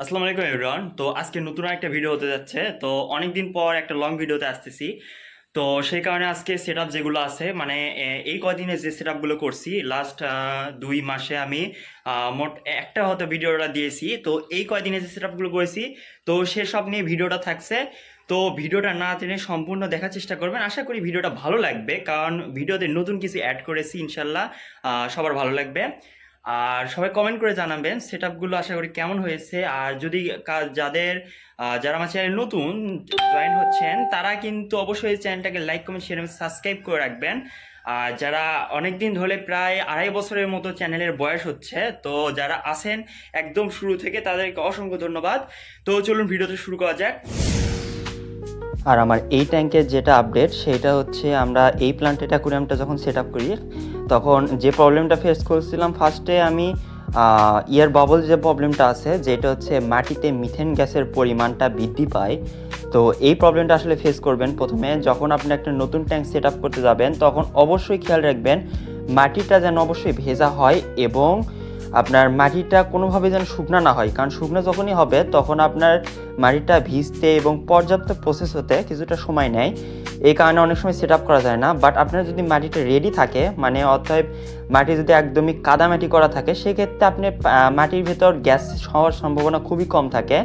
আসসালামু আলাইকুম এভরিওয়ান তো আজকে নতুন একটা ভিডিও হতে যাচ্ছে। তো অনেকদিন পর একটা লং ভিডিওতে আসতেছি। তো সেই কারণে আজকে সেট যেগুলো আছে মানে এই কদিনে যে সেট আপগুলো করছি লাস্ট দুই মাসে আমি মোট একটা হয়তো ভিডিওটা দিয়েছি। তো এই কয়দিনে যে সেট আপগুলো করেছি, তো সেসব নিয়ে ভিডিওটা থাকছে। তো ভিডিওটা না টেনে সম্পূর্ণ দেখার চেষ্টা করবেন। আশা করি ভিডিওটা ভালো লাগবে, কারণ ভিডিওতে নতুন কিছু অ্যাড করেছি, ইনশাল্লাহ সবার ভালো লাগবে। আর সবাই কমেন্ট করে জানাবেন সেট আপগুলো আশা করি কেমন হয়েছে। আর যদি যাদের যারা আমার চ্যানেল নতুন জয়েন হচ্ছেন, তারা কিন্তু অবশ্যই চ্যানেলটাকে লাইক কমেন্ট শেয়ার এবং সাবস্ক্রাইব করে রাখবেন। আর যারা অনেক দিন ধরে প্রায় আড়াই বছরের মতো চ্যানেলের বয়স হচ্ছে, তো যারা আছেন একদম শুরু থেকে তাদেরকে অসংখ্য ধন্যবাদ। তো চলুন ভিডিওতে শুরু করা যাক। আর আমার এই ট্যাঙ্কের যেটা আপডেট সেটা হচ্ছে আমরা এই প্লান্ট অ্যাকুরিয়ামটা যখন সেট আপ করি তখন যে প্রবলেমটা ফেস করছিলাম ফার্স্টে আমি ইয়ার বাবল যে প্রবলেমটা আছে, যেটা হচ্ছে মাটিতে মিথেন গ্যাসের পরিমাণটা বৃদ্ধি পায়, তো এই প্রবলেমটা আসলে ফেস করবেন প্রথমে। যখন আপনি একটা নতুন ট্যাঙ্ক সেট করতে যাবেন, তখন অবশ্যই খেয়াল রাখবেন মাটিটা যেন অবশ্যই ভেজা হয় এবং আপনার মাটিটা কোনোভাবে যেন শুকনো না হয়। কারণ শুকনো যখনই হবে, তখন আপনার মাটিটা ভিজতে এবং পর্যাপ্ত প্রসেস হতে কিছুটা সময় নেয়। এই কারণে অনেক সময় সেট করা যায় না। বাট আপনার যদি মাটিটা রেডি থাকে মানে অতএব মাটি যদি একদমই কাদামাটি করা থাকে, সেক্ষেত্রে আপনি মাটির ভেতর গ্যাস হওয়ার সম্ভাবনা খুবই কম থাকে।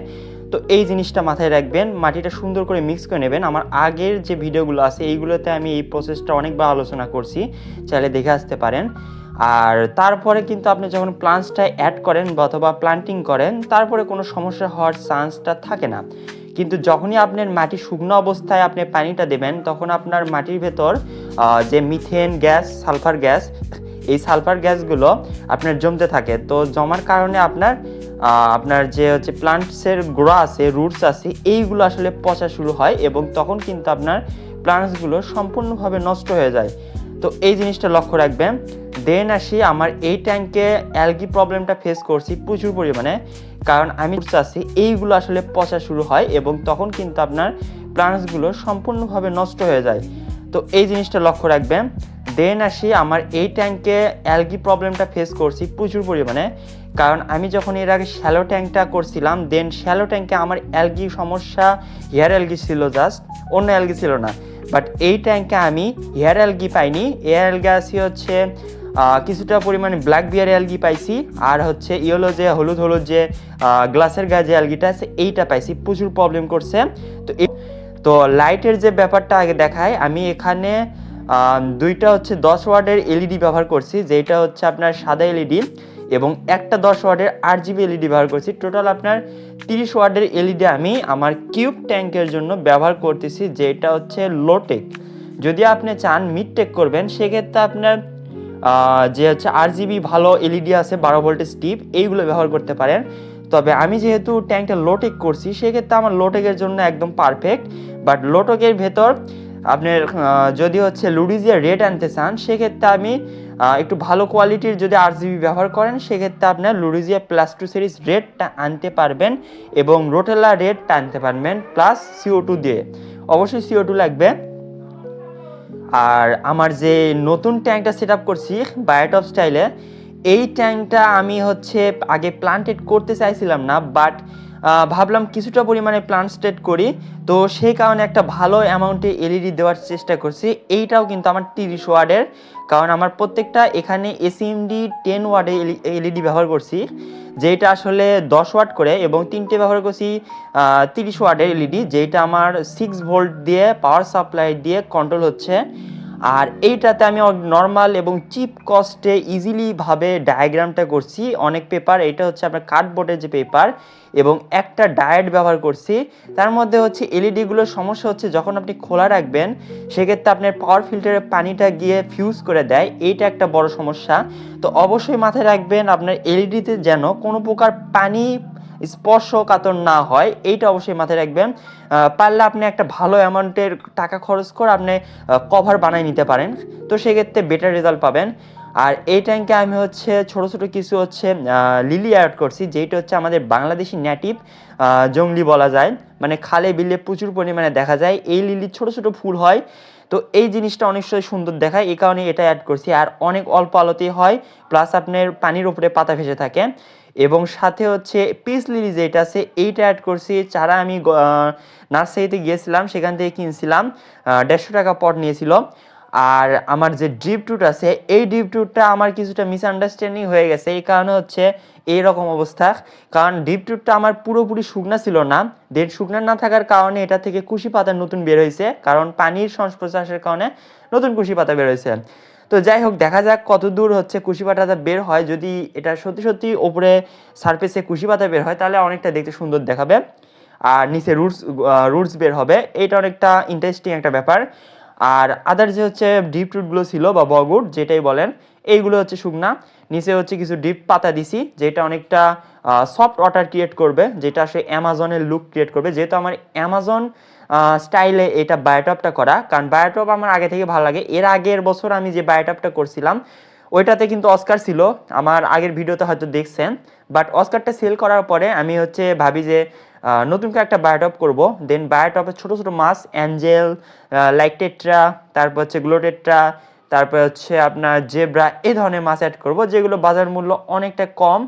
তো এই জিনিসটা মাথায় রাখবেন। মাটিটা সুন্দর করে মিক্স করে নেবেন। আমার আগের যে ভিডিওগুলো আছে, এইগুলোতে আমি এই প্রসেসটা অনেকবার আলোচনা করছি। চাইলে দেখে আসতে পারেন। আর তারপরে কিন্তু আপনি যখন প্লান্টসটা অ্যাড করেন অথবা প্লান্টিং করেন, তারপরে কোনো সমস্যা হওয়ার চান্সটা থাকে না। কিন্তু যখনই আপনার মাটি শুকনো অবস্থায় আপনি পানিটা দেবেন, তখন আপনার মাটির ভেতর যে মিথেন গ্যাস সালফার গ্যাস এই সালফার গ্যাসগুলো আপনার জমতে থাকে। তো জমার কারণে আপনার আপনার যে হচ্ছে প্লান্টসের গোড়া আছে রুটস আছে, এইগুলো আসলে পচা শুরু হয় এবং তখন কিন্তু আপনার প্লান্টসগুলো সম্পূর্ণভাবে নষ্ট হয়ে যায়। তো এই জিনিসটা লক্ষ্য রাখবেন। দেন আসি আমার এই ট্যাঙ্কে অ্যালগি প্রবলেমটা ফেস করছি প্রচুর পরিমাণে। কারণ আমি চাচ্ছি এইগুলো আসলে পচা শুরু হয় এবং তখন কিন্তু আপনার প্লান্টসগুলো সম্পূর্ণভাবে নষ্ট হয়ে যায়। তো এই জিনিসটা লক্ষ্য রাখবেন। দেন আসি আমার এই ট্যাঙ্কে অ্যালগি প্রবলেমটা ফেস করছি প্রচুর পরিমাণে। কারণ আমি যখন এর আগে শ্যালো ট্যাঙ্কটা করছিলাম, দেন শ্যালো ট্যাঙ্কে আমার অ্যালগি সমস্যা হেয়ার অ্যালগি ছিল জাস্ট অন্য অ্যালগি ছিল না। বাট এই ট্যাঙ্কে আমি হেয়ার অ্যালগি পাইনি। এয়ার অ্যালগি আসি হচ্ছে কিছুটা পরিমাণে ব্ল্যাক বিয়ার অ্যালগি পাইছি, আর হচ্ছে ইয়েলো যে, হলুদ হলুদ যে গ্লাসের গায়ে যে অ্যালগিটা আছে, এইটা পাইছি। প্রচুর প্রবলেম করছে। তো তো লাইটের যে ব্যাপারটা আগে দেখায় আমি এখানে দুইটা হচ্ছে দশ ওয়ার্ডের এলইডি ব্যবহার করছি যেটা হচ্ছে আপনার সাদা এলইডি এবং একটা দশ ওয়ার্ডের আট জিবি এলইডি ব্যবহার করছি। টোটাল আপনার তিরিশ ওয়ার্ডের এলইডি আমি আমার কিউব ট্যাঙ্কের জন্য ব্যবহার করতেছি, যেটা হচ্ছে লোটেক যদি আপনি চান মিড টেক করবেন, সেক্ষেত্রে আপনার যে হচ্ছে আর জিবি ভালো এলইডি আছে, বারো ভোল্টেজ টিপ এইগুলো ব্যবহার করতে পারেন। তবে আমি যেহেতু ট্যাঙ্কটা লোটেক করছি, সেক্ষেত্রে আমার লোটেকের জন্য একদম পারফেক্ট বাট লোটেকের ভেতর আপনার যদি হচ্ছে লুডিজিয়া রেড আনতে চান, সেক্ষেত্রে আমি একটু ভালো কোয়ালিটির যদি আর জিবি ব্যবহার করেন, সেক্ষেত্রে আপনার লুডিজিয়া প্লাস টু সিরিজ রেডটা আনতে পারবেন এবং রোটেলা রেডটা আনতে পারবেন প্লাস সিও টু দিয়ে। অবশ্যই সিও টু লাগবে। আর আমার যে নতুন ট্যাঙ্কটা সেট আপ করছি বায়োটপ স্টাইলে এই ট্যাঙ্কটা আমি হচ্ছে আগে প্লান্টেড করতে চাইছিলাম না বাট ভাবলাম কিছুটা পরিমাণে প্লান্ট স্টেট করি। তো সেই কারণে একটা ভালো অ্যামাউন্টে এলইডি দেওয়ার চেষ্টা করছি। এইটাও কিন্তু আমার তিরিশ ওয়ার্ডের। কারণ আমার প্রত্যেকটা এখানে এসিএমডি টেন ওয়ার্ডে এলইডি ব্যবহার করছি। যেটা আসলে দশ ওয়াট করে এবং তিনটে ব্যবহার করছি তিরিশ ওয়াটের এলইডি যেটা আমার সিক্স ভোল্ট দিয়ে পাওয়ার সাপ্লাই দিয়ে কন্ট্রোল হচ্ছে। আর এইটাতে আমি নর্মাল এবং চিপ কস্টে ইজিলিভাবে ডায়াগ্রামটা করছি। অনেক পেপার এটা হচ্ছে আপনার কার্ডবোর্ডের যে পেপার এবং একটা ডায়েট ব্যবহার করছি। তার মধ্যে হচ্ছে এলইডিগুলোর সমস্যা হচ্ছে যখন আপনি খোলা রাখবেন, সেক্ষেত্রে আপনার পাওয়ার ফিল্টারের পানিটা গিয়ে ফিউজ করে দেয়। এইটা একটা বড় সমস্যা। তো অবশ্যই মাথায় রাখবেন, আপনার এলইডিতে যেন কোনো প্রকার পানি স্পর্শকাতর না হয়, এইটা অবশ্যই মাথায় রাখবেন। পারলে আপনি একটা ভালো অ্যামাউন্টের টাকা খরচ করে আপনি কভার বানিয়ে নিতে পারেন। তো সেক্ষেত্রে বেটার রেজাল্ট পাবেন। আর এই ট্যাঙ্কে আমি হচ্ছে ছোট ছোট কিছু হচ্ছে লিলি অ্যাড করছি যেটা হচ্ছে আমাদের বাংলাদেশি নেটিভ জঙ্গলি বলা যায়। মানে খালে বিলে প্রচুর পরিমাণে দেখা যায়। এই লিলির ছোট ছোট ফুল হয়। তো এই জিনিসটা অনেক সময় সুন্দর দেখায়। এই কারণে এটা অ্যাড করছি। আর অনেক অল্প আলোতেই হয়। প্লাস আপনার পানির উপরে পাতা ভেসে থাকে। এবং সাথে হচ্ছে পিস লিলি যেটা আছে, এইটা অ্যাড করছি। চারা আমি নার্সারিতে গিয়েছিলাম, সেখান থেকে কিনছিলাম। দেড়শো টাকা পট নিয়েছিল। আর আমার যে ড্রিপ টুট আছে, এই ড্রিপ টুটটা আমার কিছুটা মিসআন্ডারস্ট্যান্ডিং হয়ে গেছে। এই কারণে হচ্ছে এই রকম অবস্থা। কারণ ডিপ টুটটা আমার পুরোপুরি শুকনা ছিল না। দেন শুকনা না থাকার কারণে এটা থেকে কুশি পাতা নতুন বের হয়েছে। কারণ পানির সংস্পর্শের কারণে নতুন কুশি পাতা বের হয়েছে। তো যাই হোক, দেখা যাক কত দূর হচ্ছে কুশি পাতাটা বের হয়। যদি এটা সত্যি সত্যি ওপরে সারফেসে কুশি পাতা বের হয়, তাহলে অনেকটা দেখতে সুন্দর দেখাবে। আর নিচে রুটস রুটস বের হবে, এটা অনেকটা ইন্টারেস্টিং একটা ব্যাপার। আর আদার যে হচ্ছে ডিপ রুটগুলো ছিল বা বগুট যেটাই বলেন, এইগুলো হচ্ছে শুকনা। নিচে হচ্ছে কিছু ডিপ পাতা দিছি, যেটা অনেকটা সফট ওয়াটার ক্রিয়েট করবে, যেটা আসলে অ্যামাজনের লুক ক্রিয়েট করবে। যেহেতু আমার অ্যামাজন স্টাইলে এটা বায়োটপটা করা। কারণ বায়োটপ আমার আগে থেকে ভালো লাগে। এর আগের বছর আমি যে বায়োটপটা করছিলাম, ওইটাতে কিন্তু অস্কার ছিল। আমার আগের ভিডিওতে হয়তো দেখছেন। বাট অস্কারটা সেল করার পরে আমি হচ্ছে ভাবি যে নতুন করে একটা বায়োটপ করব। দেন বায়োটপে ছোট ছোট মাছ অ্যাঞ্জেল লাইকটেট্রা তারপর হচ্ছে গ্লোটেট্রা তারপর হচ্ছে আপনার জেব্রা এই ধরনের মাছ অ্যাড করব, যেগুলো বাজার মূল্য অনেকটা কম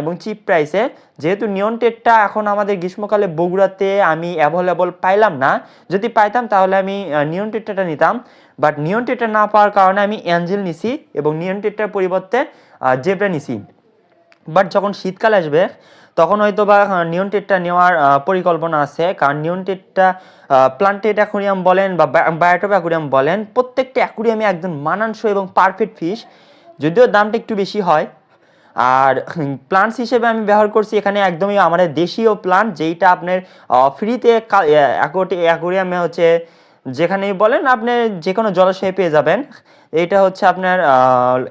এবং চিপ প্রাইসে যেহেতু নিয়ন টেটটা এখন আমাদের গ্রীষ্মকালে বগুড়াতে আমি অ্যাভেলেবল পাইলাম না, যদি পাইতাম তাহলে আমি নিয়ন টেট্টাটা নিতাম। বাট নিয়ন টেট্টা না পাওয়ার কারণে আমি অ্যাঞ্জেল নিছি এবং নিয়ন টেট্টার পরিবর্তে জেব্রা নিছি। বাট যখন শীতকাল আসবে তখন হয়তো বা নিয়ন টেটটা নেওয়ার পরিকল্পনা আছে। কারণ নিয়ন টেটটা প্লান্টেড অ্যাকুরিয়াম বলেন বা বায়োটপ অ্যাকুরিয়াম বলেন, প্রত্যেকটা অ্যাকুরিয়ামে একদম মানানসই এবং পারফেক্ট ফিশ যদিও দামটা একটু বেশি হয়। আর প্লান্টস হিসেবে আমি ব্যবহার করছি এখানে একদমই আমাদের দেশীয় প্লান্ট যেইটা আপনার ফ্রিতে অ্যাকোরিয়ামে হচ্ছে, যেখানেই বলেন আপনি যে কোনো জলাশয়ে পেয়ে যাবেন। এটা হচ্ছে আপনার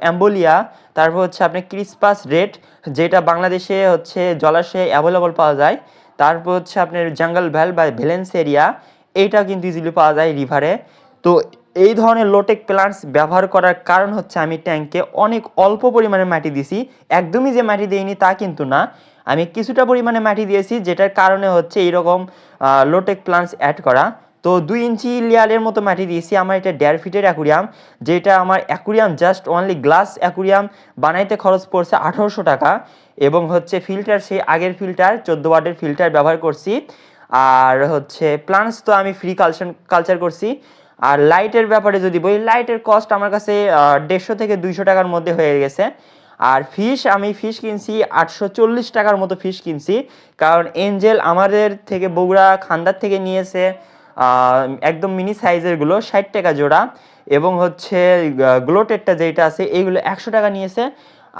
অ্যাম্বোলিয়া তারপর হচ্ছে আপনার ক্রিসপাস রেড যেটা বাংলাদেশে হচ্ছে জলাশয়ে অ্যাভেলেবল পাওয়া যায়। তারপর হচ্ছে আপনার জাঙ্গল ভ্যাল বা ভ্যালেন্স এরিয়া এইটা কিন্তু ইজিলি পাওয়া যায় রিভারে তো এই ধরনের লোটেক প্লান্টস ব্যবহার করার কারণ হচ্ছে আমি ট্যাঙ্কে অনেক অল্প পরিমাণে মাটি দিছি। একদমই যে মাটি দিইনি তা কিন্তু না। আমি কিছুটা পরিমাণে মাটি দিয়েছি, যেটার কারণে হচ্ছে এইরকম লোটেক প্লান্টস অ্যাড করা। তো দুই ইঞ্চি লেয়ারের মতো মাটি দিয়েছি। আমার এটা দেড় ফিটের অ্যাকুরিয়াম যেটা আমার aquarium just only glass aquarium বানাইতে খরচ পড়ছে আঠারোশো টাকা এবং হচ্ছে ফিল্টার সেই আগের ফিল্টার চোদ্দ ওয়াটের ফিল্টার ব্যবহার করছি। আর হচ্ছে প্লান্টস তো আমি ফ্রি কালচার কালচার করছি। আর লাইটের ব্যাপারে যদি বলি লাইটের কস্ট আমার কাছে দেড়শো থেকে দুইশো টাকার মধ্যে হয়ে গেছে। আর ফিশ আমি ফিশ কিনছি, আটশো চল্লিশ টাকার মতো ফিশ কিনছি। কারণ এঞ্জেল আমাদের থেকে বগুড়া, খান্দার থেকে নিয়েছে। একদম মিনি সাইজেরগুলো ষাট টাকা জোড়া। এবং হচ্ছে গ্লোটেডটা যেটা আছে, এইগুলো একশো টাকা নিয়েছে।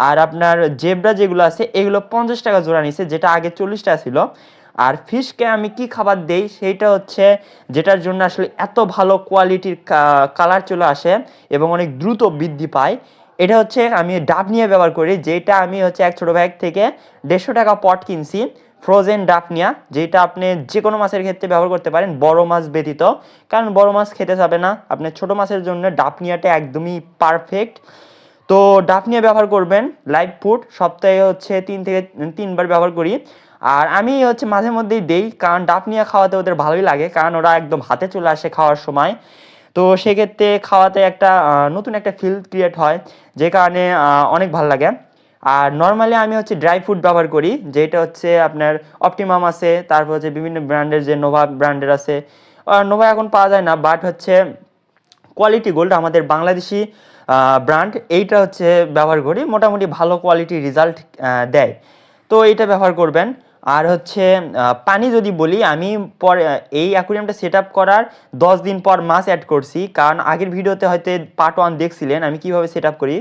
আর আপনার জেব্রা যেগুলো আছে, এগুলো পঞ্চাশ টাকা জোড়া নিয়েছে, যেটা আগে চল্লিশ টাকা ছিল। আর ফিশকে আমি কি খাবার দেই, সেইটা হচ্ছে, যেটার জন্য আসলে এত ভালো কোয়ালিটির কালার চলে আসে এবং অনেক দ্রুত বৃদ্ধি পায়। এটা হচ্ছে, আমি ডাব নিয়ে ব্যবহার করি যেটা আমি হচ্ছে এক ছোটো ব্যাগ থেকে দেড়শো টাকা পট কিনছি। ফ্রোজেন ডাফনিয়া যেটা আপনি যে কোনো মাছের ক্ষেত্রে ব্যবহার করতে পারেন, বড় মাছ ব্যতীত। কারণ বড় মাছ খেতে যাবে না। আপনি ছোট মাছের জন্য ডাফনিয়াটা একদমই পারফেক্ট তো ডাফনিয়া ব্যবহার করবেন লাইভ ফুড সপ্তাহে হচ্ছে তিন থেকে, তিনবার ব্যবহার করি। আর আমি হচ্ছে মাঝে মধ্যেই দেই, কারণ ডাফনিয়া খাওয়াতে ওদের ভালোই লাগে, কারণ ওরা একদম হাতে চলে আসে খাওয়ার সময়। তো সেক্ষেত্রে খাওয়াতে একটা নতুন একটা ফিল ক্রিয়েট হয়, যে কারণে অনেক ভালো লাগে। আর নর্মালি আমি হচ্ছে ড্রাই ফ্রুট ব্যবহার করি, যেটা হচ্ছে আপনার অপটিমাম আছে, তারপর হচ্ছে বিভিন্ন ব্র্যান্ডের যে নোভা ব্র্যান্ডের আছে। নোভা এখন পাওয়া যায় না বাট হচ্ছে কোয়ালিটি গোল্ড আমাদের বাংলাদেশি ব্র্যান্ড এইটা হচ্ছে ব্যবহার করি, মোটামুটি ভালো কোয়ালিটি রেজাল্ট দেয়। তো এইটা ব্যবহার করবেন। আর হচ্ছে পানি যদি বলি, আমি পরে, এই অ্যাকুরিয়ামটা সেট আপ করার দশ দিন পর মাছ অ্যাড করছি, কারণ আগের ভিডিওতে হয়তো পার্ট ওয়ান দেখছিলেন, আমি কীভাবে সেট আপ করি।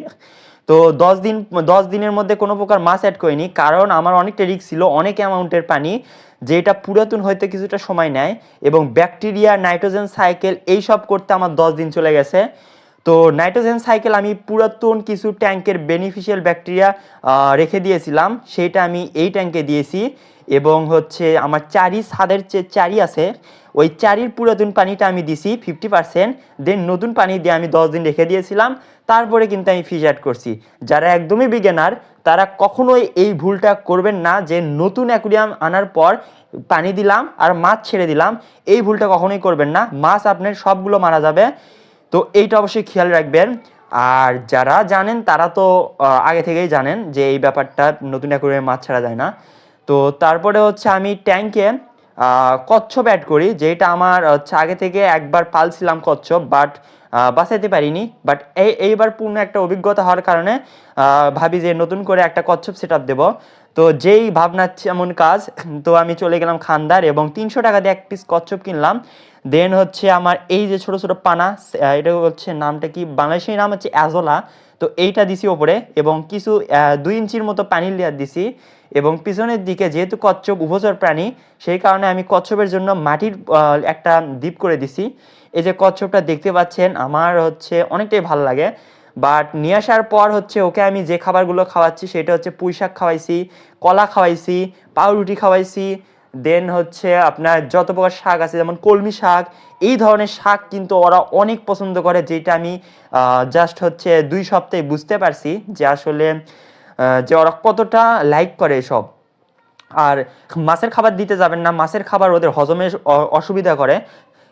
তো দশ দিন, দশ দিনের মধ্যে কোনো প্রকার মাছ অ্যাড করিনি, কারণ আমার অনেকটা রিক্স ছিল অনেক অ্যামাউন্টের পানি, যেটা পুরাতন হইতে কিছুটা সময় নেয়, এবং ব্যাকটেরিয়া নাইট্রোজেন সাইকেল এইসব করতে আমার দশ দিন চলে গেছে। তো নাইট্রোজেন সাইকেল আমি পুরাতন কিছু ট্যাঙ্কের বেনিফিশিয়াল ব্যাকটেরিয়া রেখে দিয়েছিলাম সেইটা আমি এই ট্যাঙ্কে দিয়েছি, এবং হচ্ছে আমার চারি ছাদের যে চারি আছে ওই চারির পুরাতন পানিটা আমি দিছি ফিফটি পার্সেন্ট দেন নতুন পানি দিয়ে আমি দশ দিন রেখে দিয়েছিলাম, তারপরে কিন্তু আমি ফিজ অ্যাড করছি। যারা একদমই বিজ্ঞানার তারা কখনোই এই ভুলটা করবেন না যে নতুন অ্যাকুরিয়াম আনার পর পানি দিলাম আর মাছ ছেড়ে দিলাম, এই ভুলটা কখনোই করবেন না, মাছ আপনার সবগুলো মারা যাবে। তো এইটা অবশ্যই খেয়াল রাখবেন। আর যারা জানেন, তারা তো আগে থেকেই জানেন যে এই ব্যাপারটা নতুন অ্যাকুরিয়ামে মাছ ছাড়া যায় না। তো তারপরে হচ্ছে আমি ট্যাঙ্কে কচ্ছপ অ্যাড করি, যেটা আমার হচ্ছে আগে থেকে একবার পালছিলাম কচ্ছপ বাট বাঁচাইতে পারিনি। বাট এই, এইবার পূর্ণ একটা অভিজ্ঞতা হওয়ার কারণে ভাবি যে নতুন করে একটা কচ্ছপ সেট আপ দেবো। তো যেই ভাবনার এমন কাজ, তো আমি চলে গেলাম খান্দার এবং তিনশো টাকা দিয়ে এক পিস কচ্ছপ কিনলাম। দেন হচ্ছে আমার এই যে ছোট ছোট পানা এটা হচ্ছে নামটা কি? বাংলাদেশি নাম হচ্ছে অ্যাজোলা তো এইটা দিছি ওপরে এবং কিছু দুই ইঞ্চির মতো পানির লেয়ার দিছি। এবং পিছনের দিকে যেহেতু কচ্ছপ উভচর প্রাণী, সেই কারণে আমি কচ্ছপের জন্য মাটির একটা দ্বীপ করে দিছি। এই যে কচ্ছপটা দেখতে পাচ্ছেন, আমার হচ্ছে অনেকটাই ভালো লাগে। বাট নিয়ে আসার পর হচ্ছে ওকে আমি যে খাবারগুলো খাওয়াচ্ছি, সেটা হচ্ছে পুঁই শাক খাওয়াইছি, কলা খাওয়াইছি, পাউরুটি খাওয়াইছি। দেন হচ্ছে আপনার যত প্রকার শাক আছে, যেমন কলমি শাক, এই ধরনের শাক কিন্তু ওরা অনেক পছন্দ করে, যেটা আমি জাস্ট হচ্ছে দুই সপ্তাহে বুঝতে পারছি যে আসলে যে ওরা কতটা লাইক করে এসব। আর মাছের খাবার দিতে যাবেন না, মাছের খাবার ওদের হজমে অসুবিধা করে।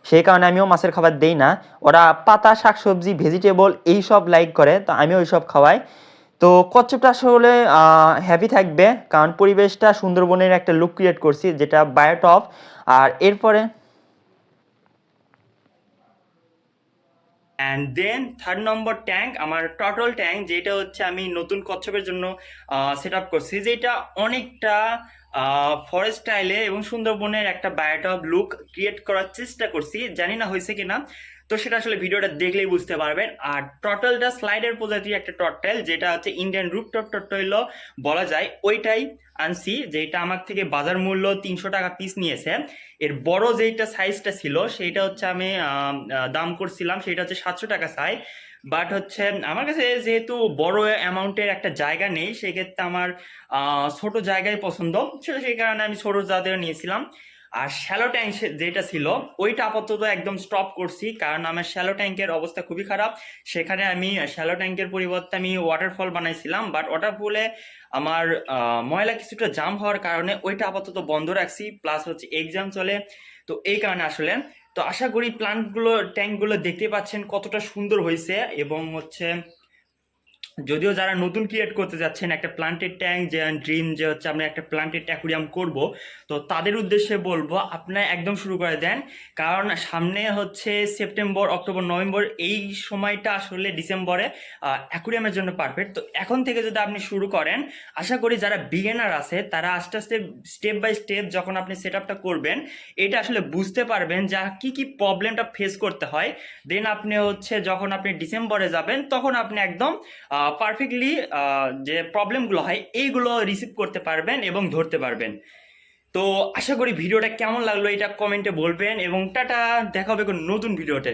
সেই কারণে আমিও মাছের খাবার দেই না। ওরা পাতা, শাকসবজি ভেজিটেবল এই সব লাইক করে, তো আমিও ওই সব খাওয়াই। তো কচ্ছপটা আসলে হ্যাপি থাকবে, কারণ পরিবেশটা সুন্দরবনের একটা লুক ক্রিয়েট করছি, যেটা বায়োটপ আর এরপরে and then third number tank আমার টটল ট্যাঙ্ক যেটা হচ্ছে আমি নতুন কচ্ছপের জন্য সেট আপ করছি, যেটা অনেকটা ফরেস্ট স্টাইলে এবং সুন্দরবনের একটা বায়োটপ লুক ক্রিয়েট করার চেষ্টা করছি। জানি না হয়েছে কিনা। তো সেটা আসলে ভিডিওটা দেখলেই বুঝতে পারবেন। আর টটলটা স্লাইডের প্রজাতির একটা টটল যেটা হচ্ছে ইন্ডিয়ান রুপটপ টটল বলা যায়। ওইটাই আনছি, যেটা আমার থেকে বাজার মূল্য তিনশো টাকা পিস নিয়েছে। এর বড় যেইটা সাইজটা ছিল, সেইটা হচ্ছে আমি দাম করছিলাম, সেটা হচ্ছে সাতশো টাকা চাই বাট হচ্ছে আমার কাছে যেহেতু বড় অ্যামাউন্টের একটা জায়গা নেই, সেক্ষেত্রে আমার ছোট জায়গায় পছন্দ। সেটা সেই কারণে আমি ছোট জাতীয় নিয়েছিলাম। আর শ্যালো ট্যাঙ্ক যেটা ছিল, ওইটা আপাতত একদম স্টপ করছি, কারণ আমার শ্যালো ট্যাঙ্কের অবস্থা খুবই খারাপ। সেখানে আমি শ্যালো ট্যাঙ্কের পরিবর্তে আমি ওয়াটারফল বানাইছিলাম বাট ওয়াটারফলে আমার ময়লা কিছুটা জাম হওয়ার কারণে ওইটা আপাতত বন্ধ রাখছি প্লাস হচ্ছে এক্সাম চলে। তো এই কারণে আসলে, তো আশা করি প্লান্টগুলো ট্যাঙ্কগুলো দেখতে পাচ্ছেন কতটা সুন্দর হয়েছে, এবং হচ্ছে যদিও যারা নতুন ক্রিয়েট করতে যাচ্ছেন, একটা প্লান্টেড ট্যাঙ্ক যে ড্রিম যে হচ্ছে আমরা একটা প্লান্টেড অ্যাকুরিয়াম করব, তো তাদের উদ্দেশ্যে বলব আপনারা একদম শুরু করে দেন। কারণ সামনে হচ্ছে সেপ্টেম্বর অক্টোবর নভেম্বর এই সময়টা আসলে ডিসেম্বরে অ্যাকুরিয়ামের জন্য পারফেক্ট তো এখন থেকে যদি আপনি শুরু করেন, আশা করি যারা বিগিনার আছে, তারা আস্তে আস্তে স্টেপ বাই স্টেপ যখন আপনি সেট আপটা করবেন, এটা আসলে বুঝতে পারবেন যা কি কি প্রবলেমটা ফেস করতে হয়। দেন আপনি হচ্ছে যখন আপনি ডিসেম্বরে যাবেন, তখন আপনি একদম পারফেক্টলি যে প্রবলেমগুলো হয়, এইগুলো রিসিভ করতে পারবেন এবং ধরতে পারবেন। তো আশা করি ভিডিওটা কেমন লাগল এটা কমেন্টে বলবেন এবং টাটা, দেখা হবে কোনো নতুন ভিডিওতে।